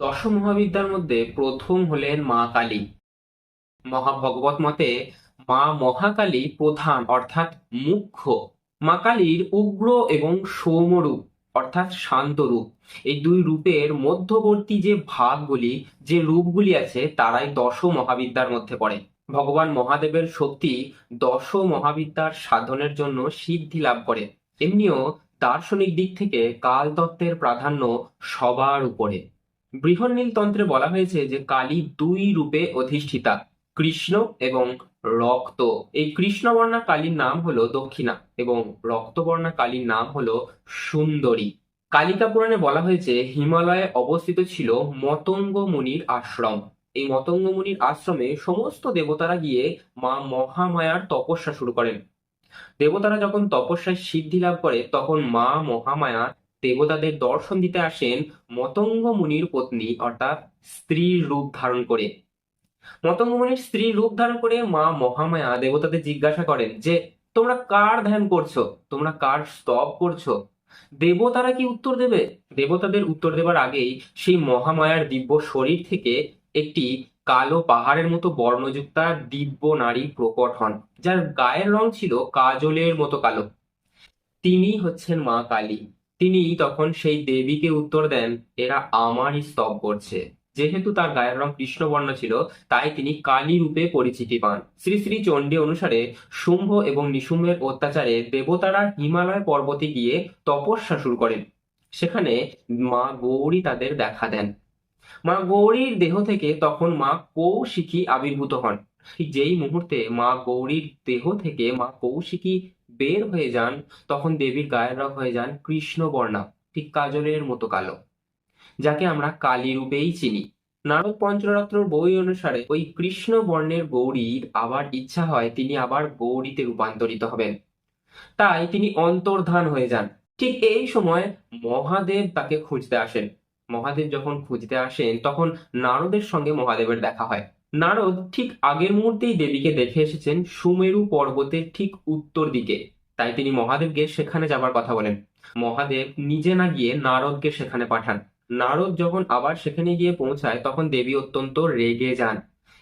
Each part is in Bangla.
দশ মহাবিদ্যার মধ্যে প্রথম হলেন মা কালী। মহাভগবত মতে মা মহাকালী প্রধান, অর্থাৎ মুখ্য। মা কালীর উগ্র এবং সৌম্য রূপ অর্থাৎ শান্ত রূপ এই দুই রূপের মধ্যবর্তী যে ভাগগুলি, যে রূপগুলি আছে, তারাই দশ মহাবিদ্যার মধ্যে পড়ে। ভগবান মহাদেবের শক্তি দশ মহাবিদ্যার সাধনের জন্য সিদ্ধি লাভ করে। এমনিও দার্শনিক দিক থেকে কাল তত্ত্বের প্রাধান্য সবার উপরে। বৃহন্নীল তন্ত্রে বলা হয়েছে যে কালী দুই রূপে অধিষ্ঠিতা, কৃষ্ণ এবং রক্ত। এই কৃষ্ণবর্ণা কালীর নাম হলো দক্ষিণা এবং রক্তবর্ণা কালীর নাম হলো সুন্দরী। কালিকা পুরাণে বলা হয়েছে, হিমালয়ে অবস্থিত ছিল মতঙ্গ মুনির আশ্রম। এই মতঙ্গ মুনির আশ্রমে সমস্ত দেবতারা গিয়ে মা মহামায়ার তপস্যা শুরু করেন। দেবতারা যখন তপস্যায় সিদ্ধি লাভ করে, তখন মা মহামায়া দেবতাদের দর্শন দিতে আসেন মতঙ্গ মুনির পত্নী, অর্থাৎ স্ত্রীর রূপ ধারণ করে। মতঙ্গ মুনির স্ত্রীর রূপ ধারণ করে মা মহামায়া দেবতাদের জিজ্ঞাসা করেন যে, তোমরা কার ধ্যান করছ? তোমরা কার স্তব করছ? দেবতারা কি উত্তর দেবে? দেবতাদের উত্তর দেবার আগেই সেই মহামায়ার দিব্য শরীর থেকে একটি কালো পাহাড়ের মতো বর্ণযুক্তা দিব্য নারী প্রকট হন, যার গায়ের রং ছিল কাজলের মতো কালো। তিনি হচ্ছেন মা কালী। তিনি তখন সেই দেবীকে উত্তর দেন, এরা আমারই স্তব করছে। যেহেতু তার গায়ের রং কৃষ্ণবর্ণ ছিল, তাই তিনি কালী রূপে পরিচিতি পান। শ্রী শ্রী চণ্ডী অনুসারে শুম্ভ এবং নিশুম্ভের অত্যাচারে দেবতারা হিমালয় পর্বতে গিয়ে তপস্যা শুরু করেন। সেখানে মা গৌরী তাদের দেখা দেন। মা গৌরীর দেহ থেকে তখন মা কৌশিকী আবির্ভূত হন। যেই মুহূর্তে মা গৌরীর দেহ থেকে মা কৌশিকী বের হয়ে যান, তখন দেবীর গায়ের রং হয়ে যান কৃষ্ণবর্ণা ঠিক কাজলের মতো কালো, যাকে আমরা কালী রূপেই চিনি। নারদ পঞ্চরাত্রর বই অনুসারে ওই কৃষ্ণ বর্ণের গৌরীর আবার ইচ্ছা হয় তিনি আবার গৌরীতে রূপান্তরিত হবেন। তাই তিনি অন্তর্ধান হয়ে যান। ঠিক এই সময় মহাদেব তাকে খুঁজতে আসেন। মহাদেব যখন খুঁজতে আসেন, তখন নারদের সঙ্গে মহাদেবের দেখা হয়। নারদ ঠিক আগের মুহূর্তেই দেবীকে দেখে এসেছেন সুমেরু পর্বতের ঠিক উত্তর দিকে। তাই তিনি মহাদেবকে সেখানে যাবার কথা বলেন। মহাদেব নিজে না গিয়ে নারদকে সেখানে পাঠান। নারদ যখন আবার সেখানে গিয়ে পৌঁছায়, তখন দেবী অত্যন্ত রেগে যান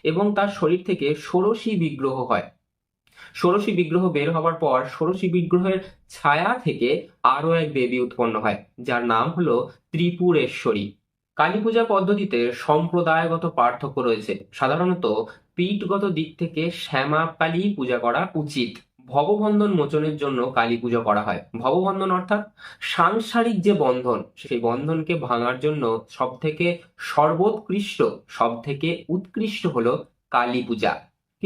এবং তার শরীর থেকে ষোড়শী বিগ্রহ হয়। ষোড়শী বিগ্রহ বের হওয়ার পর ষোড়শী বিগ্রহের ছায়া থেকে আরও এক দেবী উৎপন্ন হয়, যার নাম হলো ত্রিপুরেশ্বরী। কালী পূজা পদ্ধতিতে সম্প্রদায়গত পার্থক্য রয়েছে। সাধারণত পীঠগত দিক থেকে শ্যামা কালী পূজা করা উচিত। ভববন্ধন মোচনের জন্য কালী পূজা করা হয়। ভববন্ধন অর্থাৎ সাংসারিক যে বন্ধন, সেই বন্ধনকে ভাঙার জন্য সব থেকে সর্বোৎকৃষ্ট সব থেকে উৎকৃষ্ট হলো কালী পূজা।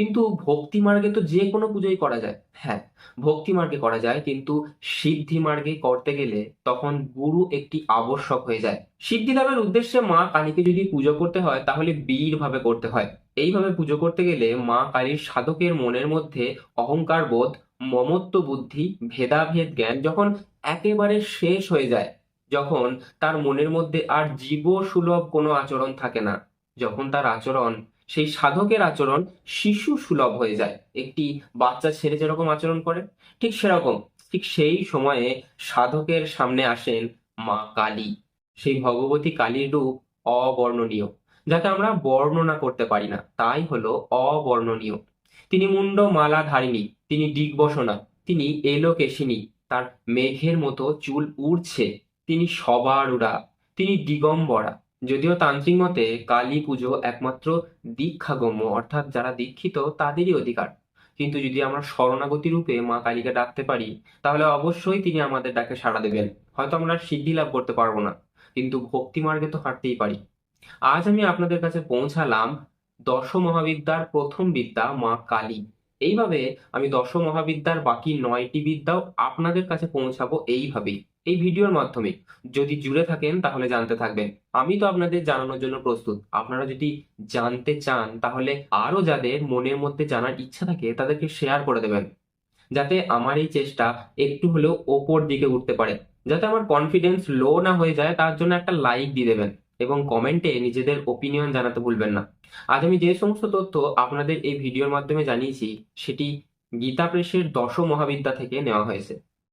কিন্তু ভক্তি মার্গে তো যে কোনো পুজোই করা যায়। হ্যাঁ ভক্তি মার্গে করা যায়, কিন্তু সিদ্ধি মার্গে করতে গেলে তখন গুরু একটি আবশ্যক হয়ে যায়। সিদ্ধি লাভের উদ্দেশ্যে মা কালীকে যদি পুজো করতে হয়, তাহলে বীর ভাবে করতে হয়। এইভাবে পুজো করতে গেলে মা কালীর সাধকের মনের মধ্যে অহংকার বোধ, মমত্ব বুদ্ধি, ভেদাভেদ জ্ঞান যখন একেবারে শেষ হয়ে যায়, যখন তার মনের মধ্যে আর জীব সুলভ কোনো আচরণ থাকে না, যখন তার আচরণ সেই সাধকের আচরণ শিশু সুলভ হয়ে যায়। একটি বাচ্চা ছেলে যেরকম আচরণ করে, ঠিক সেরকম, ঠিক সেই সময়ে সাধকের সামনে আসেন মা কালী। সেই ভগবতী কালীর রূপ অবর্ণনীয়, যাকে আমরা বর্ণনা করতে পারি না। তাই হলো অবর্ণনীয়। তিনি মুন্ড মালা ধারিণী, তিনি দিগ্বসনা, তিনি এলো এলোকেশিনী, তার মেঘের মতো চুল উড়ছে, তিনি সবার উড়া তিনি দিগম্বরা। যদিও তান্ত্রিক মতে কালী পুজো একমাত্র দীক্ষাগম্য, অর্থাৎ যারা দীক্ষিত তাদেরই অধিকার। কিন্তু যদি আমরা শরণাগতি রূপে মা কালীকে ডাকতে পারি, তাহলে অবশ্যই তিনি আমাদের ডাকে সাড়া দেবেন। হয়তো আমরা সিদ্ধি লাভ করতে পারব না, কিন্তু ভক্তি মার্গে তো হাঁটতেই পারি। আজ আমি আপনাদের কাছে পৌঁছালাম দশ মহাবিদ্যার প্রথম বিদ্যা, মা কালী। এইভাবে আমি দশ মহাবিদ্যার বাকি নয়টি বিদ্যাও আপনাদের কাছে পৌঁছাবো এইভাবেই। এই ভিডিওর মাধ্যমে। যদি জুড়ে থাকেন, তাহলে জানতে থাকবেন। আমি তো আপনাদের জানানোর জন্য প্রস্তুত। আপনারা যদি জানতে চান, তাহলে আরও যাদের মনের মধ্যে জানার ইচ্ছা থাকে, তাদেরকে শেয়ার করে দেবেন। যাতে আমার এই চেষ্টা একটু হলেও ওপর দিকে উঠতে পারে। যাতে আমার কনফিডেন্স লো না হয়ে যায়, তার জন্য একটা লাইক দিয়ে দেবেন এবং কমেন্টে নিজেদের ওপিনিয়ন জানাতে ভুলবেন না। আজ আমি যে সমস্ত তথ্য আপনাদের এই ভিডিওর মাধ্যমে জানিয়েছি, সেটি গীতা প্রেসের দশ মহাবিদ্যা থেকে নেওয়া হয়েছে।